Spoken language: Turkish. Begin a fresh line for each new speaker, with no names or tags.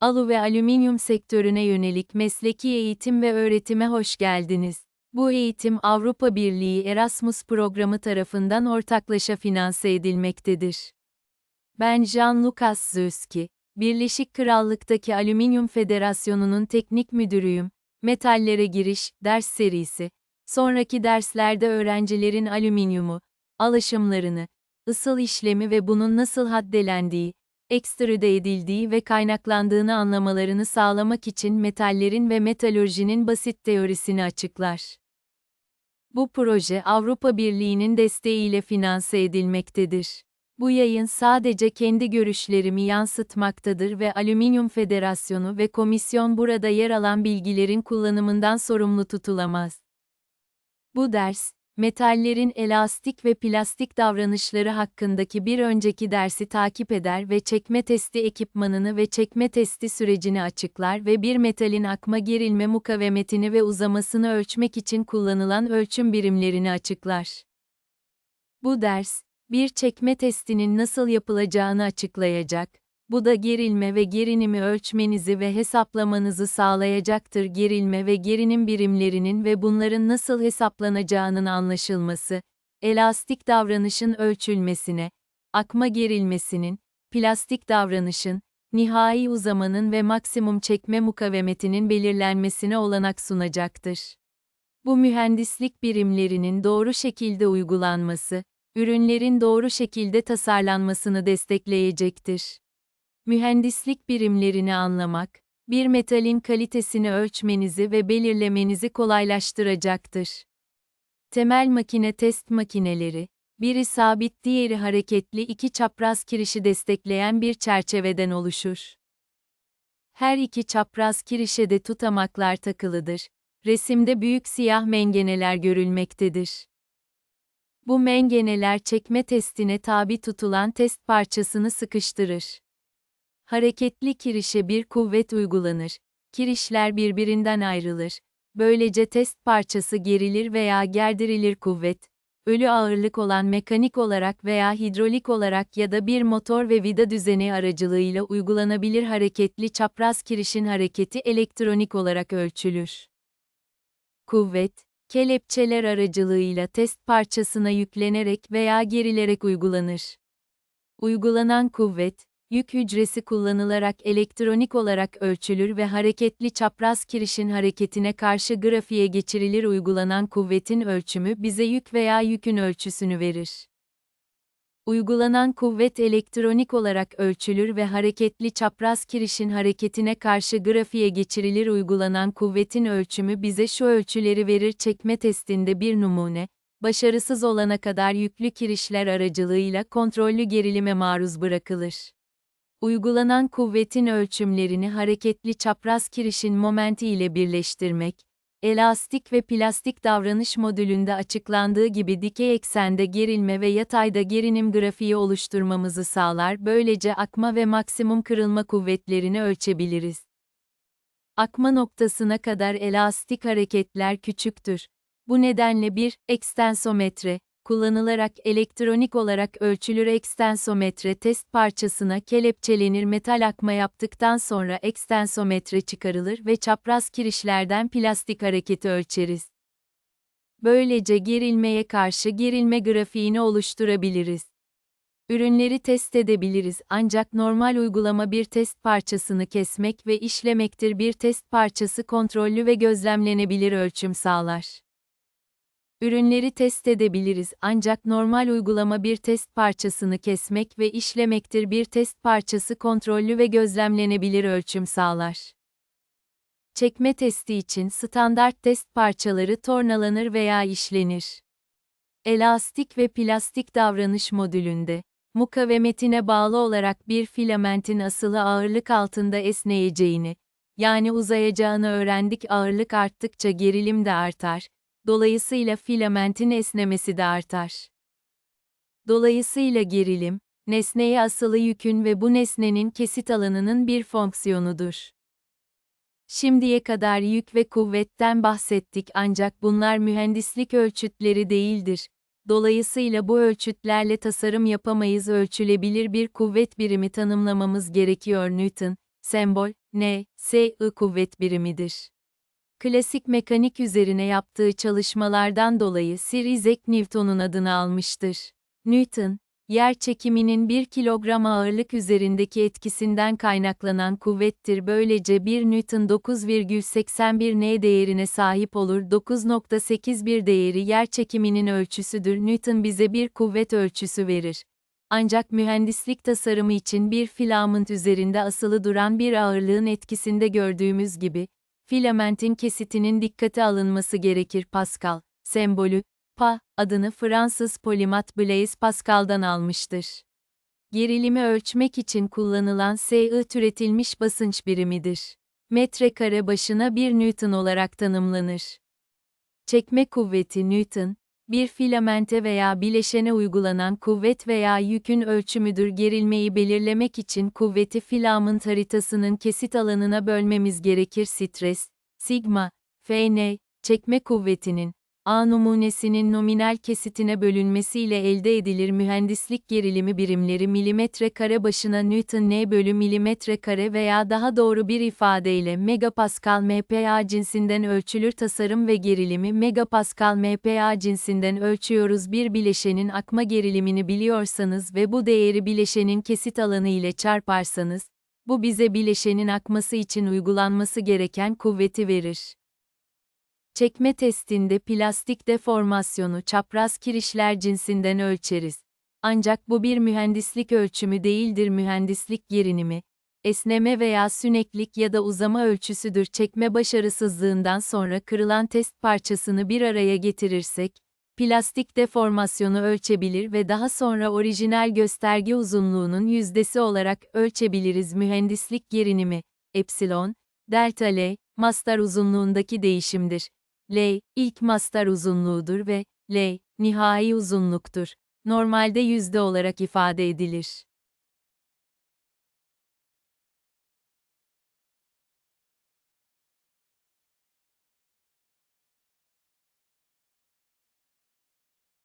Alu ve alüminyum sektörüne yönelik mesleki eğitim ve öğretime hoş geldiniz. Bu eğitim Avrupa Birliği Erasmus programı tarafından ortaklaşa finanse edilmektedir. Ben Jean Lucas Züski, Birleşik Krallık'taki Alüminyum Federasyonu'nun teknik müdürüyüm. Metallere giriş ders serisi. Sonraki derslerde öğrencilerin alüminyumu, alışımlarını, ısıl işlemi ve bunun nasıl haddelendiği, ekstrüde edildiği ve kaynaklandığını anlamalarını sağlamak için metallerin ve metalürjinin basit teorisini açıklar. Bu proje Avrupa Birliği'nin desteğiyle finanse edilmektedir. Bu yayın sadece kendi görüşlerimi yansıtmaktadır ve Alüminyum Federasyonu ve Komisyon burada yer alan bilgilerin kullanımından sorumlu tutulamaz. Bu ders, metallerin elastik ve plastik davranışları hakkındaki bir önceki dersi takip eder ve çekme testi ekipmanını ve çekme testi sürecini açıklar ve bir metalin akma gerilme mukavemetini ve uzamasını ölçmek için kullanılan ölçüm birimlerini açıklar. Bu ders, bir çekme testinin nasıl yapılacağını açıklayacak, bu da gerilme ve gerinimi ölçmenizi ve hesaplamanızı sağlayacaktır. Gerilme ve gerinim birimlerinin ve bunların nasıl hesaplanacağının anlaşılması, elastik davranışın ölçülmesine, akma gerilmesinin, plastik davranışın, nihai uzamanın ve maksimum çekme mukavemetinin belirlenmesine olanak sunacaktır. Bu mühendislik birimlerinin doğru şekilde uygulanması, ürünlerin doğru şekilde tasarlanmasını destekleyecektir. Mühendislik birimlerini anlamak, bir metalin kalitesini ölçmenizi ve belirlemenizi kolaylaştıracaktır. Temel makine test makineleri, biri sabit diğeri hareketli iki çapraz kirişi destekleyen bir çerçeveden oluşur. Her iki çapraz kirişe de tutamaklar takılıdır. Resimde büyük siyah mengeneler görülmektedir. Bu mengeneler çekme testine tabi tutulan test parçasını sıkıştırır. Hareketli kirişe bir kuvvet uygulanır. Kirişler birbirinden ayrılır. Böylece test parçası gerilir veya gerdirilir kuvvet. Ölü ağırlık olan mekanik olarak veya hidrolik olarak ya da bir motor ve vida düzeni aracılığıyla uygulanabilir hareketli çapraz kirişin hareketi elektronik olarak ölçülür. Kuvvet, kelepçeler aracılığıyla test parçasına yüklenerek veya gerilerek uygulanır. Uygulanan kuvvet, yük hücresi kullanılarak elektronik olarak ölçülür ve hareketli çapraz kirişin hareketine karşı grafiğe geçirilir uygulanan kuvvetin ölçümü bize yük veya yükün ölçüsünü verir. Uygulanan kuvvet elektronik olarak ölçülür ve hareketli çapraz kirişin hareketine karşı grafiğe geçirilir uygulanan kuvvetin ölçümü bize şu ölçüleri verir çekme testinde bir numune, başarısız olana kadar yüklü kirişler aracılığıyla kontrollü gerilime maruz bırakılır. Uygulanan kuvvetin ölçümlerini hareketli çapraz kirişin momenti ile birleştirmek, elastik ve plastik davranış modülünde açıklandığı gibi dikey eksende gerilme ve yatayda gerinim grafiği oluşturmamızı sağlar. Böylece akma ve maksimum kırılma kuvvetlerini ölçebiliriz. Akma noktasına kadar elastik hareketler küçüktür. Bu nedenle bir ekstensometre, kullanılarak elektronik olarak ölçülür ekstensometre test parçasına kelepçelenir metal akma yaptıktan sonra ekstensometre çıkarılır ve çapraz kirişlerden plastik hareketi ölçeriz. Böylece gerilmeye karşı gerilme grafiğini oluşturabiliriz. Ürünleri test edebiliriz ancak normal uygulama bir test parçasını kesmek ve işlemektir bir test parçası kontrollü ve gözlemlenebilir ölçüm sağlar. Ürünleri test edebiliriz ancak normal uygulama bir test parçasını kesmek ve işlemektir bir test parçası kontrollü ve gözlemlenebilir ölçüm sağlar. Çekme testi için standart test parçaları tornalanır veya işlenir. Elastik ve plastik davranış modülünde, mukavemetine bağlı olarak bir filamentin asılı ağırlık altında esneyeceğini, yani uzayacağını öğrendik ağırlık arttıkça gerilim de artar, Dolayısıyla filamentin esnemesi de artar. Dolayısıyla gerilim, nesneye asılı yükün ve bu nesnenin kesit alanının bir fonksiyonudur. Şimdiye kadar yük ve kuvvetten bahsettik ancak bunlar mühendislik ölçütleri değildir. Dolayısıyla bu ölçütlerle tasarım yapamayız ölçülebilir bir kuvvet birimi tanımlamamız gerekiyor Newton, Sembol, N, S, I kuvvet birimidir. Klasik mekanik üzerine yaptığı çalışmalardan dolayı Sir Isaac Newton'un adını almıştır. Newton, yer çekiminin 1 kilogram ağırlık üzerindeki etkisinden kaynaklanan kuvvettir. Böylece 1 Newton 9,81 N değerine sahip olur. 9.81 değeri yer çekiminin ölçüsüdür. Newton bize bir kuvvet ölçüsü verir. Ancak mühendislik tasarımı için bir filament üzerinde asılı duran bir ağırlığın etkisinde gördüğümüz gibi, filamentin kesitinin dikkate alınması gerekir Pascal, sembolü, Pa, adını Fransız polimat Blaise Pascal'dan almıştır. Gerilimi ölçmek için kullanılan SI türetilmiş basınç birimidir. Metrekare başına 1 Newton olarak tanımlanır. Çekme kuvveti Newton, bir filamente veya bileşene uygulanan kuvvet veya yükün ölçümüdür. Gerilmeyi belirlemek için kuvveti filament haritasının kesit alanına bölmemiz gerekir. Stres, sigma, Fn, çekme kuvvetinin, A numunesinin nominal kesitine bölünmesiyle elde edilir mühendislik gerilimi birimleri milimetre kare başına Newton N bölü milimetre kare veya daha doğru bir ifadeyle megapascal MPa cinsinden ölçülür tasarım ve gerilimi megapascal MPa cinsinden ölçüyoruz bir bileşenin akma gerilimini biliyorsanız ve bu değeri bileşenin kesit alanı ile çarparsanız, bu bize bileşenin akması için uygulanması gereken kuvveti verir. Çekme testinde plastik deformasyonu çapraz kirişler cinsinden ölçeriz. Ancak bu bir mühendislik ölçümü değildir mühendislik gerilimi, esneme veya süneklik ya da uzama ölçüsüdür çekme başarısızlığından sonra kırılan test parçasını bir araya getirirsek, plastik deformasyonu ölçebilir ve daha sonra orijinal gösterge uzunluğunun yüzdesi olarak ölçebiliriz mühendislik gerilimi, epsilon, delta L, mastar uzunluğundaki değişimdir. L, ilk mastar uzunluğudur ve L, nihai uzunluktur. Normalde yüzde olarak ifade edilir.